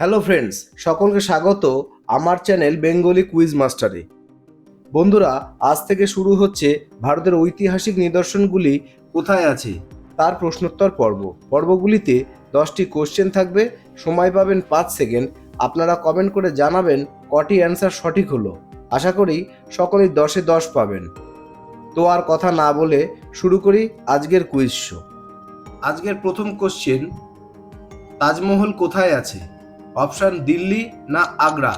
Hello friends, সকলকে স্বাগত আমার চ্যানেল বেঙ্গলি কুইজ মাস্টারে। বন্ধুরা, আজ থেকে শুরু হচ্ছে ভারতের ঐতিহাসিক নিদর্শনগুলি কোথায় আছে? তার প্রশ্নোত্তর পর্ব। পর্বগুলিতে দশটি কোশ্চেন থাকবে, সময় পাবেন পাঁচ সেকেন্ড। আপনারা কমেন্ট করে জানাবেন কটি অ্যান্সার সঠিক হলো। আশা করি সকলেই দশে দশ পাবেন। তো আর কথা না বলে শুরু করি আজকের কুইজ শো আজকের প্রথম কোশ্চেন তাজমহল কোথায় আছে? অপশন দিল্লি না আগ্রা?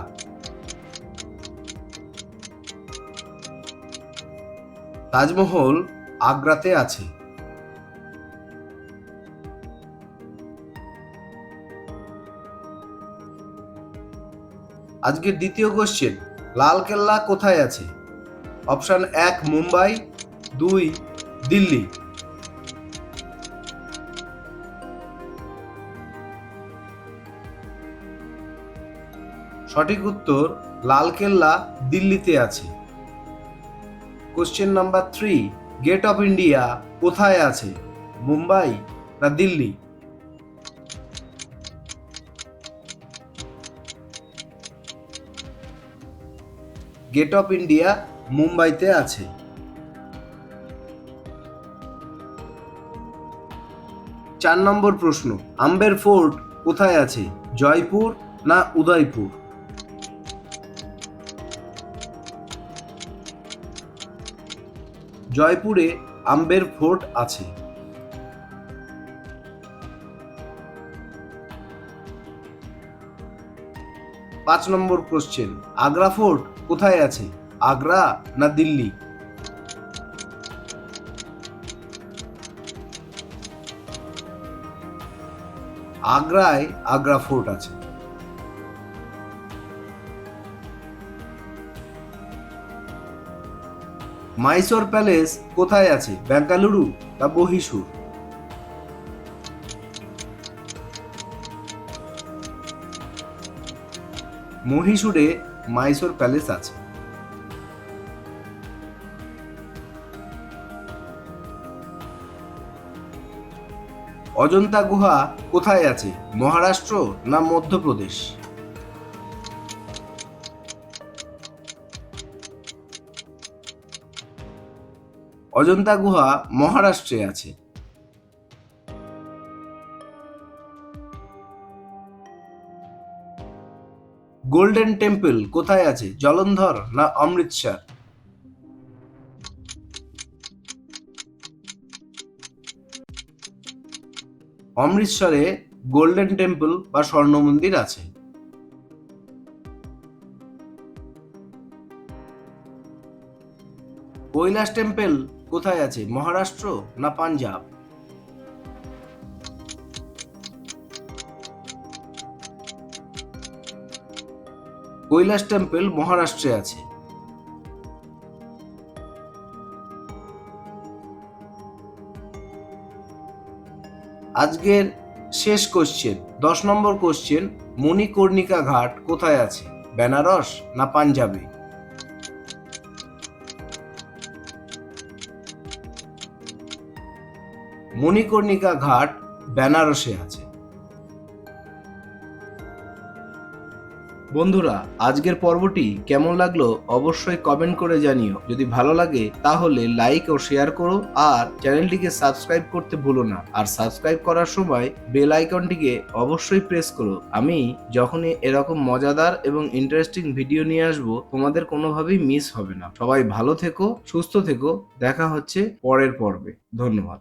তাজমহল আগ্রাতে আছে। আজকের দ্বিতীয় কোশ্চেন লালকেল্লা কোথায় আছে? অপশন এক, মুম্বাই, দুই, দিল্লি। সঠিক উত্তর লালকেল্লা, দিল্লিতে আছে। Question number three gate of India কোথায় আছে? মুম্বাই না দিল্লি? গেট অফ ইন্ডিয়া মুম্বাইতে আছে। চার নম্বর প্রশ্ন আম্বের ফোর্ট কোথায় আছে? জয়পুর না উদয়পুর? জয়পুরে আম্বের ফোর্ট আছে। পাঁচ নম্বর কোশ্চেন আগ্রা ফোর্ট কোথায় আছে? আগ্রা না দিল্লি? আগ্রায় আগ্রা ফোর্ট আছে। মাইসোর প্যালেস কোথায় আছে? বেঙ্গালুরু না বহিসুর? মহীশূরে মাইসোর প্যালেস আছে। অজন্তা গুহা কোথায় আছে? মহারাষ্ট্র না মধ্যপ্রদেশ? অজন্তা গুহা মহারাষ্ট্রে আছে। গোল্ডেন টেম্পল কোথায় আছে? জলন্ধর না অমৃতসর? অমৃতসরে গোল্ডেন টেম্পল বা স্বর্ণ মন্দির আছে। কৈলাস টেম্পল কোথায় আছে? মহারাষ্ট্র না পাঞ্জাব? কৈলাস টেম্পল মহারাষ্ট্রে আছে। আজকের শেষ কোশ্চেন দশ নম্বর কোশ্চেন মণিকর্ণিকা ঘাট কোথায় আছে? বেনারস না পাঞ্জাবে? মণিকর্ণিকা ঘাট, বেনারসে আছে। বন্ধুরা, আজকের পর্বটি কেমন লাগল অবশ্যই কমেন্ট করে জানিও। যদি ভালো লাগে, তাহলে লাইক ও শেয়ার করো আর চ্যানেলটিকে সাবস্ক্রাইব করতে ভুলো না। আর সাবস্ক্রাইব করার সময় বেল আইকনটিকে অবশ্যই প্রেস করো। আমি যখনই এরকম মজাদার এবং ইন্টারেস্টিং ভিডিও নিয়ে আসব, তোমাদের কোনোভাবেই মিস হবে না। সবাই ভালো থেকো, সুস্থ থেকো। দেখা হচ্ছে পরের পর্বে। ধন্যবাদ।